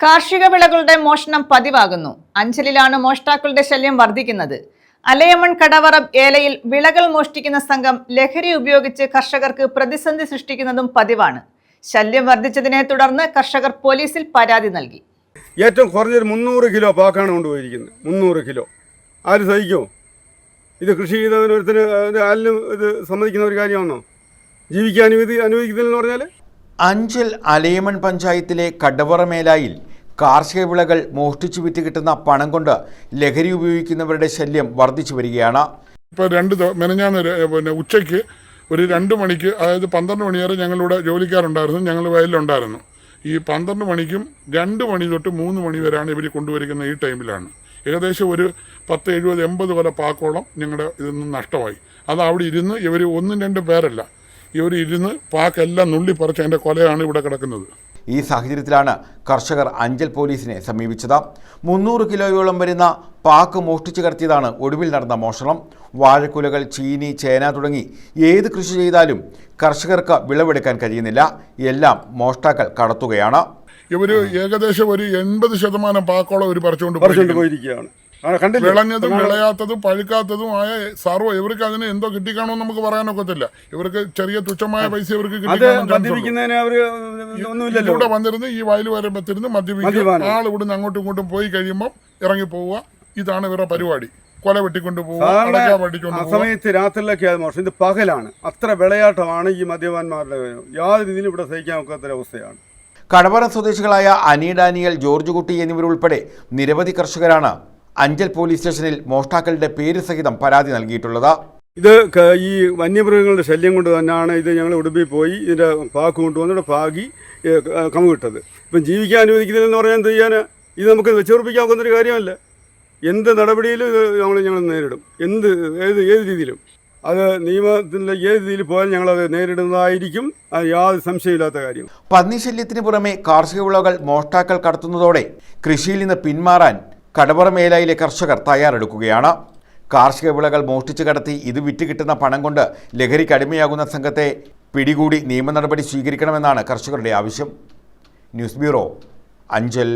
കാർഷിക വിളകളുടെ മോഷണം പതിവാകുന്നു. അഞ്ചലിലാണ് മോഷ്ടാക്കളുടെ ശല്യം വർദ്ധിക്കുന്നത്. അലയമൺ കടവറ ഏലയിൽ വിളകൾ മോഷ്ടിക്കുന്ന സംഘം ലഹരി ഉപയോഗിച്ച് കർഷകർക്ക് പ്രതിസന്ധി സൃഷ്ടിക്കുന്നതും പതിവാണ്. ശല്യം വർദ്ധിച്ചതിനെ തുടർന്ന് കർഷകർ പോലീസിൽ പരാതി നൽകി. ഏറ്റവും കുറഞ്ഞൊരു മുന്നൂറ് കിലോ പാക്കാണ് കൊണ്ടുപോയിരിക്കുന്നത്. മുന്നൂറ് കിലോ. ആര് സഹിക്കുമോ? ഇത് കൃഷി ചെയ്തവനൊരുത്തിന് ആരിലും ഇത് സമ്മതിക്കുന്ന ഒരു കാര്യമാണോ? ജീവിക്കാൻ അനുവദി അനുവദിക്കുന്നില്ലെന്ന് പറഞ്ഞാൽ അഞ്ചൽ അലയമൺ പഞ്ചായത്തിലെ കടവറ മേലായിൽ കാർഷിക വിളകൾ മോഷ്ടിച്ചു വിറ്റ് കിട്ടുന്ന പണം കൊണ്ട് ലഹരി ഉപയോഗിക്കുന്നവരുടെ ശല്യം വർദ്ധിച്ചു വരികയാണ്. ഇപ്പോൾ രണ്ട് മെനഞ്ഞാന്ന് പിന്നെ ഉച്ചയ്ക്ക് ഒരു രണ്ട് മണിക്ക് അതായത് പന്ത്രണ്ട് മണി വരെ ഞങ്ങളിവിടെ ജോലിക്കാരുണ്ടായിരുന്നു ഞങ്ങൾ വയലിലുണ്ടായിരുന്നു. ഈ പന്ത്രണ്ട് മണിക്കും രണ്ട് മണി തൊട്ട് മൂന്ന് മണി വരെയാണ് ഇവർ കൊണ്ടുവരിക്കുന്ന ഈ ടൈമിലാണ്. ഏകദേശം ഒരു പത്ത് എഴുപത് എൺപത് വരെ പാക്കോളം ഞങ്ങളുടെ ഇതിൽ നിന്ന് നഷ്ടമായി. അത് അവിടെ ഇരുന്ന് ഇവർ ഒന്നും രണ്ടും പേരല്ല ഇവർ ഇരുന്ന് പാക്കെല്ലാം നുള്ളി പറിച്ച് അതിന്റെ കൊലയാണ് ഇവിടെ കിടക്കുന്നത്. ഈ സാഹചര്യത്തിലാണ് കർഷകർ അഞ്ചൽ പോലീസിനെ സമീപിച്ചത്. മുന്നൂറ് കിലോയോളം വരുന്ന പാക്ക് മോഷ്ടിച്ചു കടത്തിയതാണ് ഒടുവിൽ നടന്ന മോഷണം. വാഴക്കുലകൾ ചീനി ചേന തുടങ്ങി ഏത് കൃഷി ചെയ്താലും കർഷകർക്ക് വിളവെടുക്കാൻ കഴിയുന്നില്ല. എല്ലാം മോഷ്ടാക്കൾ കടത്തുകയാണ്. ഇവർ ഏകദേശം ഒരു എൺപത് ശതമാനം പാക്കോളം ഇവർ പറിച്ചുകൊണ്ട് പറിച്ചുകൊണ്ട് പോയിരിക്കുകയാണ്? വിളഞ്ഞതും വിളയാത്തതും പഴുക്കാത്തതും ആയ സർവ ഇവർക്ക് അതിന് എന്തോ കിട്ടിക്കാണോ നമുക്ക് പറയാനൊക്കത്തില്ല. ഇവർക്ക് ചെറിയ തുച്ഛമായ പൈസ ഇവർക്ക് ഇവിടെ വന്നിരുന്ന് ഈ വയൽ വരമ്പത്തിരുന്ന് മദ്യപിക്കുക മദ്യപാനം. ആൾ ഇവിടുന്ന് അങ്ങോട്ടും ഇങ്ങോട്ടും പോയി കഴിയുമ്പോൾ ഇറങ്ങി പോവുക. ഇതാണ് ഇവരുടെ പരിപാടി. കൊല വെട്ടിക്കൊണ്ട് പോകും ആ സമയത്ത് രാത്രിയിലൊക്കെ അത് മോശം ഇത് പകലാണ്. അത്ര വിളയാട്ടമാണ് ഈ മദ്യപാന്മാരുടെ യാതൊരു രീതിയിലും ഇവിടെ സഹിക്കാൻ ഒക്കാത്തൊരവസ്ഥയാണ് കടവറ സ്വദേശികളായ അനി ഡാനിയൽ ജോർജ് കുട്ടി എന്നിവരുൾപ്പെടെ നിരവധി കർഷകരാണ് അഞ്ചൽ പോലീസ് സ്റ്റേഷനിൽ മോഷ്ടാക്കളുടെ പേര് സഹിതം പരാതി നൽകിയിട്ടുള്ളത്. ഇത് ഈ വന്യമൃഗങ്ങളുടെ ശല്യം കൊണ്ട് തന്നെയാണ് ഇത് ഞങ്ങൾ ഉടുപ്പിൽ പോയി ഇതിന്റെ പാക്ക് കൊണ്ടുവന്നിട്ട് പാകി കമുകിട്ടത്. ഇപ്പം ജീവിക്കാൻ അനുവദിക്കുന്നതെന്ന് പറഞ്ഞാൽ എന്ത് ചെയ്യാൻ ഇത് നമുക്ക് വെച്ചുറപ്പിക്കാൻ ഒക്കുന്നൊരു കാര്യമല്ല. എന്ത് നടപടിയിലും ഇത് നമ്മൾ ഞങ്ങൾ നേരിടും. എന്ത് ഏത് ഏത് രീതിയിലും. അത് നിയമത്തിന്റെ ഏത് രീതിയിൽ പോയാലും ഞങ്ങളത് നേരിടുന്നതായിരിക്കും. അത് യാതൊരു സംശയമില്ലാത്ത കാര്യം. പന്നി പന്നിശല്യത്തിന് പുറമെ കാർഷിക വിളകൾ മോഷ്ടാക്കൾ കടത്തുന്നതോടെ കൃഷിയിൽ നിന്ന് പിന്മാറാൻ കടവറ മേലായിലെ കർഷകർ തയ്യാറെടുക്കുകയാണ്. കാർഷിക വിളകൾ മോഷ്ടിച്ചു കടത്തി ഇത് വിറ്റ് കിട്ടുന്ന പണം കൊണ്ട് ലഹരിക്ക് അടിമയാകുന്ന സംഘത്തെ പിടികൂടി നിയമ നടപടി സ്വീകരിക്കണമെന്നാണ് കർഷകരുടെ ആവശ്യം. News bureau Anchal.